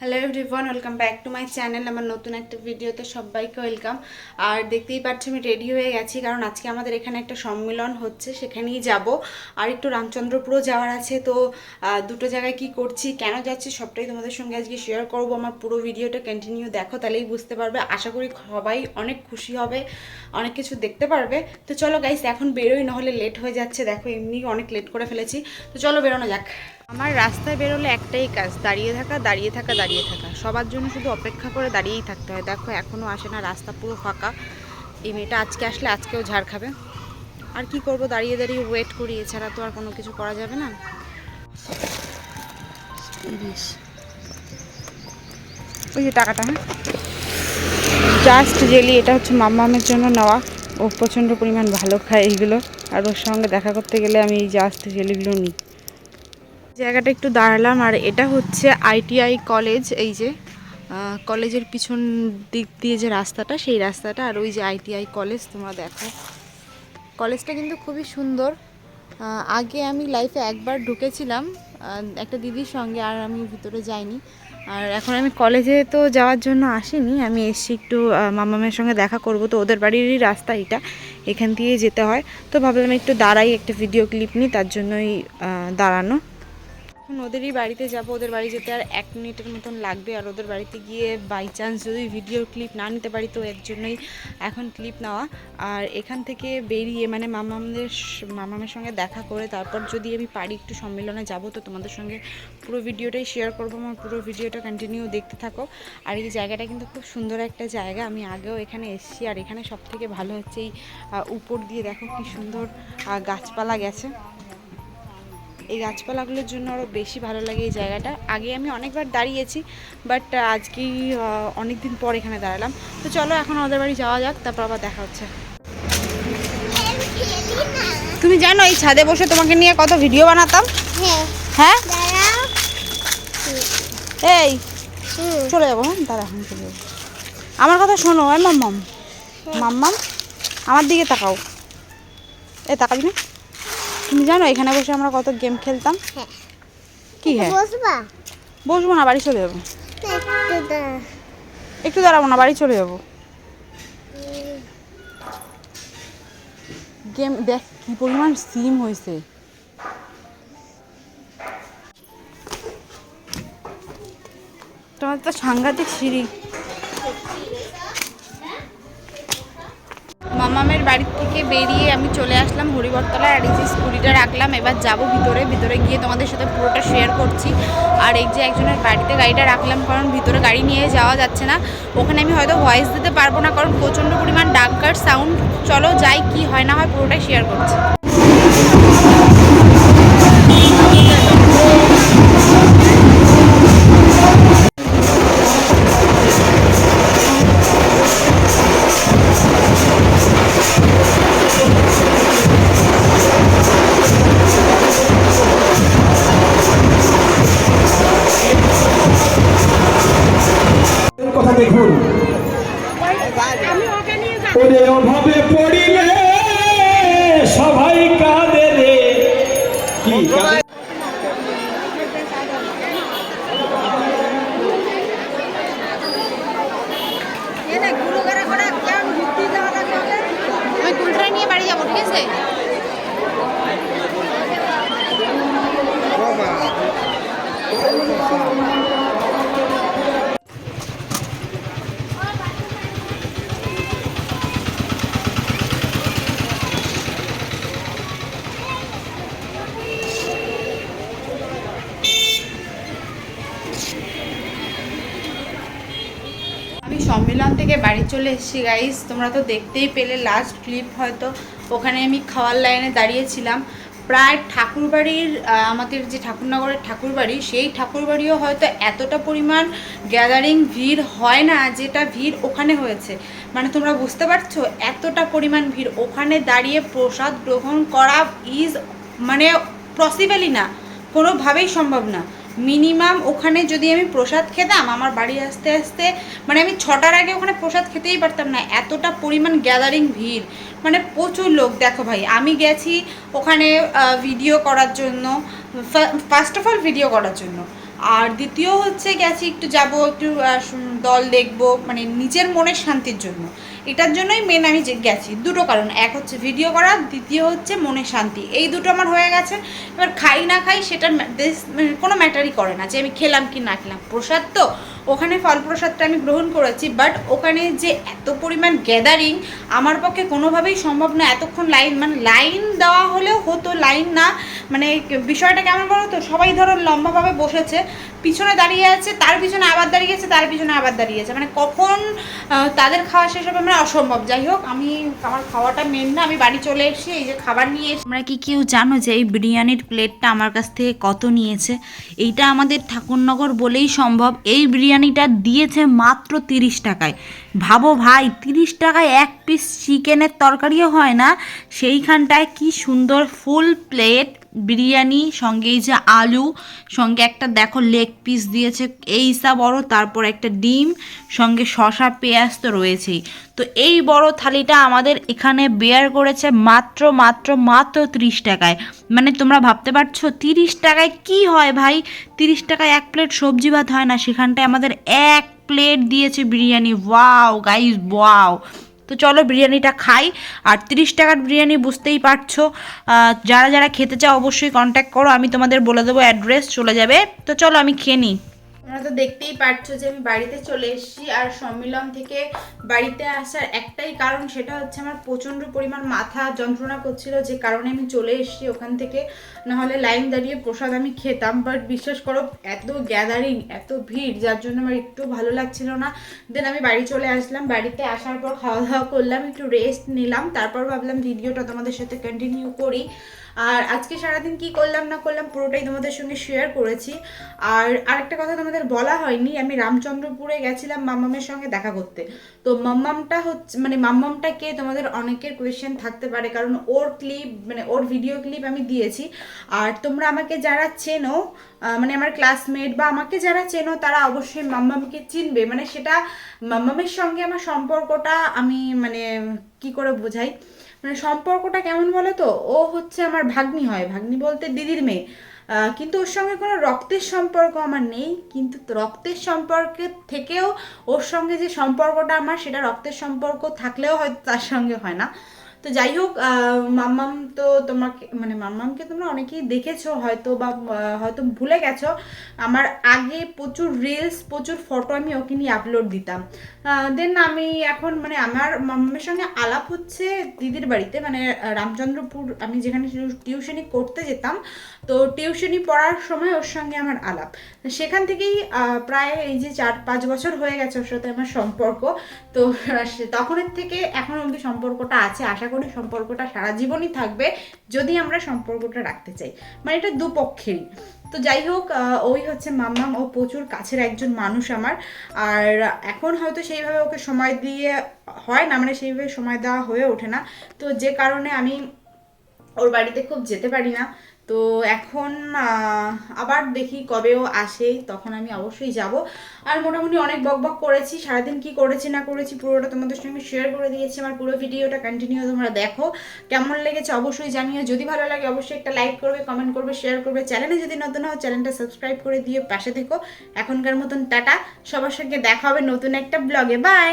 Hello everyone welcome back to my channel আমার নতুন একটা ভিডিওতে সবাইকে ওয়েলকাম আর দেখতেই পাচ্ছি আমি রেডি হয়ে গেছি, কারণ আজকে আমাদের এখানে একটা সম্মেলন হচ্ছে, সেখানেই যাব। আর একটু রামচন্দ্রপুরও যাওয়ার আছে, তো দুটো জায়গায় কি করছি, কেন যাচ্ছি, সবটাই তোমাদের সঙ্গে আজকে শেয়ার করব। আমার পুরো ভিডিওটা কন্টিনিউ দেখো, তাহলেই বুঝতে পারবে। আশা করি সবাই অনেক খুশি হবে, অনেক কিছু দেখতে পারবে। তো চলো গাইস এখন বেরোই, নাহলে লেট হয়ে যাচ্ছে। দেখো, এমনি অনেক লেট করে ফেলেছি। তো চলো বেরোনো যাক। আমার রাস্তায় বেরোলে একটাই কাজ দাঁড়িয়ে থাকা দাঁড়িয়ে থাকা দাঁড়িয়ে থাকা। সবার জন্য শুধু অপেক্ষা করে দাঁড়িয়েই থাকতে হয়। দেখো এখনও আসে না রাস্তা পুরো ফাঁকা। এই মেয়েটা আজকে আসলে আজকেও ঝাড় খাবে। আর কি করব দাঁড়িয়ে দাঁড়িয়ে ওয়েট করি এছাড়া তো আর কোনো কিছু করা যাবে না। ওই যে টাকাটা হ্যাঁ? জাস্ট জেলি এটা হচ্ছে মাম্মামের জন্য নেওয়া। ও প্রচণ্ড পরিমাণ ভালো খায় এইগুলো। আর ওর সঙ্গে দেখা করতে গেলে আমি এই জাস্ট জেলিগুলো নিই। জায়গাটা একটু দাঁড়ালাম, আর এটা হচ্ছে আইটিআই কলেজ, এই যে কলেজের পিছন দিক দিয়ে যে রাস্তাটা, সেই রাস্তাটা, আর ওই যে আইটিআই কলেজ, তোমরা দেখো। কলেজটা কিন্তু খুবই সুন্দর। আগে আমি লাইফে একবার ঢুকেছিলাম একটা দিদির সঙ্গে, আর আমি ভিতরে যাইনি। আর এখন আমি কলেজে তো যাওয়ার জন্য আসিনি, আমি এসছি একটু মামামের সঙ্গে দেখা করব। তো ওদের বাড়িরই রাস্তা এটা, এখান দিয়ে যেতে হয়। তো ভাবলাম একটু দাঁড়াই, একটা ভিডিও ক্লিপ নিই, তার জন্যই দাঁড়ানো। এখন ওদেরই বাড়িতে যাব, ওদের বাড়ি যেতে আর এক মিনিটের মতন লাগবে। আর ওদের বাড়িতে গিয়ে বাই চান্স যদি ভিডিও ক্লিপ না নিতে পারি, তো এর জন্যই এখন ক্লিপ নেওয়া। আর এখান থেকে বেরিয়ে মানে মামামদের মামামের সঙ্গে দেখা করে তারপর যদি আমি পারি একটু সম্মেলনে যাব, তো তোমাদের সঙ্গে পুরো ভিডিওটাই শেয়ার করব আমার পুরো ভিডিওটা কন্টিনিউ দেখতে থাকো। আর এই জায়গাটা কিন্তু খুব সুন্দর একটা জায়গা। আমি আগেও এখানে এসেছি আর এখানে সব থেকে ভালো হচ্ছে এই উপর দিয়ে দেখো কি সুন্দর গাছপালা গেছে। এই গাছপালাগুলোর জন্য আরও বেশি ভালো লাগে এই জায়গাটা। আগে আমি অনেকবার দাঁড়িয়েছি বাট আজকেই অনেক দিন পর এখানে দাঁড়ালাম। তো চলো এখন ওদের বাড়ি যাওয়া যাক তারপর আবার দেখা হচ্ছে। তুমি জানো এই ছাদে বসে তোমাকে নিয়ে কত ভিডিও বানাতাম? হ্যাঁ। হ্যাঁ? এই চলে যাব হ্যাঁ? দাঁড়া এখন চলে যাব। আমার কথা শোনো এ মাম্মাম। মাম্মাম আমার দিকে তাকাও। এ তাকাবি না? তুমি জানো এখানে বসে আমরা কত গেম খেলতাম? হ্যাঁ। কি হ্যাঁ? বসবা? বসবো না বাড়ি চলে যাব। একটু দাঁড়াবো না বাড়ি চলে যাব। গেম দেখ কি পরিমাণ সিম হয়েছে তোমার তো সাংঘাতিক সিঁড়ি। মামামের বাড়ি থেকে বেরিয়ে আমি চলে আসলাম হরিবরতলায় আর এই যে স্কুটিটা রাখলাম, এবার যাব ভিতরে। ভিতরে গিয়ে তোমাদের সাথে পুরোটা শেয়ার করছি। আর এই যে একজনের বাড়িতে গাড়িটা রাখলাম, কারণ ভিতরে গাড়ি নিয়ে যাওয়া যাচ্ছে না। ওখানে আমি হয়তো ভয়েস দিতে পারব না, কারণ প্রচণ্ড পরিমাণ ডাক্কার সাউন্ড চলো যাই, কি হয় না হয় পুরোটাই শেয়ার করছি। ওরে অভাবে পড়িলে সবাই কাঁদে রে। কি কাঁদে? আমি সম্মেলন থেকে বাড়ি চলে এসেছি গাইস তোমরা তো দেখতেই পেলে লাস্ট ক্লিপ হয়তো। ওখানে আমি খাওয়ার লাইনে দাঁড়িয়েছিলাম। প্রায় ঠাকুরবাড়ির আমাদের যে ঠাকুরনগরের ঠাকুরবাড়ি, সেই ঠাকুরবাড়িও হয়তো এতটা পরিমাণ গ্যাদারিং ভিড় হয় না যেটা ভিড় ওখানে হয়েছে। মানে তোমরা বুঝতে পারছ? এতটা পরিমাণ ভিড়। ওখানে দাঁড়িয়ে প্রসাদ গ্রহণ করা ইজ মানে পসিবলই না। কোনোভাবেই সম্ভব না। মিনিমাম ওখানে যদি আমি প্রসাদ খেতাম, আমার বাড়ি আসতে আসতে মানে আমি ছটার আগে ওখানে প্রসাদ খেতেই পারতাম না। এতটা পরিমাণ গ্যাদারিং ভিড়। মানে প্রচুর লোক, দেখো ভাই, আমি গেছি ওখানে ভিডিও করার জন্য ফার্স্ট অফ অল ভিডিও করার জন্য। আর দ্বিতীয় হচ্ছে গেছি, একটু যাব, একটু দল দেখব মানে নিজের মনের শান্তির জন্য। এটার জন্যই মেন আমি গেছি। দুটো কারণ। এক হচ্ছে ভিডিও করা, দ্বিতীয় হচ্ছে মনে শান্তি। এই দুটো আমার হয়ে গেছে। এবার খাই না খাই সেটার মানে কোনো ম্যাটারই করে না যে আমি খেলাম কি না খেলাম। প্রসাদ তো, ওখানে ফল প্রসাদটা আমি গ্রহণ করেছি বাট ওখানে যে এত পরিমাণ গ্যাদারিং আমার পক্ষে কোনোভাবেই সম্ভব না। এতক্ষণ লাইন মানে লাইন দেওয়া হলেও হতো লাইন না মানে বিষয়টা কেমন বলো তো? সবাই ধরো লম্বাভাবে বসেছে, পিছনে দাঁড়িয়ে আছে, তার পিছনে আবার দাঁড়িয়ে আছে, তার পিছনে আবার দাঁড়িয়ে আছে। মানে কখন তাদের খাওয়া শেষ হবে মানে অসম্ভব। যাই হোক, আমি আমার খাওয়াটা মেন না, আমি বাড়ি চলে এসেছি, এই যে খাবার নিয়ে এসে তোমরা কি কেউ জানো যে এই বিরিয়ানির প্লেটটা আমার কাছ থেকে কত নিয়েছে? এইটা আমাদের ঠাকুরনগর বলেই সম্ভব। এই বিরিয়ানিটা দিয়েছে মাত্র তিরিশ টাকায়। ভাবো ভাই, তিরিশ টাকায় এক পিস চিকেনের তরকারিও হয় না? সেইখানটায় কি সুন্দর ফুল প্লেট বিরিয়ানি, সঙ্গে এই যে আলু, সঙ্গে একটা দেখো লেগ পিস দিয়েছে এইসা বড় তারপর একটা ডিম, সঙ্গে শশা পেঁয়াজ তো রয়েছেই। তো এই বড় থালিটা আমাদের এখানে বেয়ার করেছে মাত্র মাত্র মাত্র তিরিশ টাকায়। মানে তোমরা ভাবতে পারছ, তিরিশ টাকায় কি হয় ভাই? তিরিশ টাকায় এক প্লেট সবজি ভাত হয় না, সেখানটায় আমাদের এক প্লেট দিয়েছে বিরিয়ানি। ওয়াও গাইজ ওয়াও তো চলো বিরিয়ানিটা খাই। আর তিরিশ টাকার বিরিয়ানি বুঝতেই পারছ। যারা যারা খেতে চাও অবশ্যই কন্ট্যাক্ট করো। আমি তোমাদের বলে দেবো অ্যাড্রেস চলে যাবে। তো চলো আমি খেয়ে নিই। তোমরা তো দেখতেই পাচ্ছ যে আমি বাড়িতে চলে এসেছি আর সম্মিলন থেকে বাড়িতে আসার একটাই কারণ সেটা হচ্ছে আমার প্রচণ্ড পরিমাণ মাথা যন্ত্রণা করছিল, যে কারণে আমি চলে এসেছি ওখান থেকে। নাহলে লাইন দাঁড়িয়ে প্রসাদ আমি খেতাম বাট বিশ্বাস করো, এত গ্যাদারিং এত ভিড়, যার জন্য আমার একটু ভালো লাগছিল না। দেন আমি বাড়ি চলে আসলাম, বাড়িতে আসার পর খাওয়া দাওয়া করলাম, একটু রেস্ট নিলাম, তারপর ভাবলাম ভিডিওটা তোমাদের সাথে কন্টিনিউ করি। আর আজকে সারাদিন কি করলাম না করলাম পুরোটাই তোমাদের সঙ্গে শেয়ার করেছি। আর আরেকটা কথা তোমাদের বলা হয়নি, আমি রামচন্দ্রপুরে গেছিলাম মাম্মামের সঙ্গে দেখা করতে। তো মাম্মামটা হচ্ছে মানে মাম্মামটা কে তোমাদের অনেকের কোয়েশ্চেন থাকতে পারে, কারণ ওর ক্লিপ মানে ওর ভিডিও ক্লিপ আমি দিয়েছি। আর তোমরা আমাকে যারা চেনো মানে আমার ক্লাসমেট বা আমাকে যারা চেনো, তারা অবশ্যই মাম্মামকে চিনবে। মানে সেটা মাম্মামের সঙ্গে আমার সম্পর্কটা আমি মানে কি করে বোঝাই? মানে সম্পর্কটা কেমন বলো তো? ও হচ্ছে আমার ভাগ্নি হয়। ভাগ্নি বলতে দিদির মেয়ে। কিন্তু ওর সঙ্গে কোনো রক্তের সম্পর্ক আমার নেই, কিন্তু রক্তের সম্পর্কের থেকেও ওর সঙ্গে যে সম্পর্কটা আমার, সেটা রক্তের সম্পর্ক থাকলেও হয়তো তার সঙ্গে হয় না। তো যাই হোক মাম্মাম তো তোমাকে মানে মাম্মামকে তোমরা অনেকেই দেখেছ হয়তো বা হয়তো ভুলে গেছো, আমার আগে প্রচুর রিলস প্রচুর ফটো আমি ওকে নিয়ে আপলোড দিতাম। দেন আমি এখন মানে আমার মাম্মামের সঙ্গে আলাপ হচ্ছে দিদির বাড়িতে মানে রামচন্দ্রপুর, আমি যেখানে টিউশনি করতে যেতাম তো টিউশনি পড়ার সময় ওর সঙ্গে আমার আলাপ। সেখান থেকেই প্রায় এই যে চার, পাঁচ বছর হয়ে গেছে ওর সাথে আমার সম্পর্ক। তো তখনের থেকে এখন অবধি সম্পর্কটা আছে। আশা করি সম্পর্কটা সারা জীবনই থাকবে যদি আমরা সম্পর্কটা রাখতে চাই। মানে এটা দুপক্ষেরই। তো যাই হোক ওই হচ্ছে মাম্মাম। ও প্রচুর কাছের একজন মানুষ আমার। আর এখন হয়তো সেইভাবে ওকে সময় দিয়ে হয় না মানে সেইভাবে সময় দেওয়া হয়ে ওঠে না। তো যে কারণে আমি ওর বাড়িতে খুব যেতে পারি না। তো এখন আবার দেখি কবেও আসে, তখন আমি অবশ্যই যাব। আর মোটামুটি অনেক বক বক করেছি, সারাদিন কি করেছি না করেছি পুরোটা তোমাদের সঙ্গে শেয়ার করে দিয়েছি, আমার পুরো ভিডিওটা কন্টিনিউ তোমরা দেখো। কেমন লেগেছে অবশ্যই জানিও, যদি ভালো লাগে অবশ্যই একটা লাইক করবে কমেন্ট করবে শেয়ার করবে। চ্যানেলে যদি নতুন হও চ্যানেলটা সাবস্ক্রাইব করে দিয়ে পাশে থেকো। এখনকার মতন টাটা, সবার সঙ্গে দেখা হবে নতুন একটা ব্লগে বাই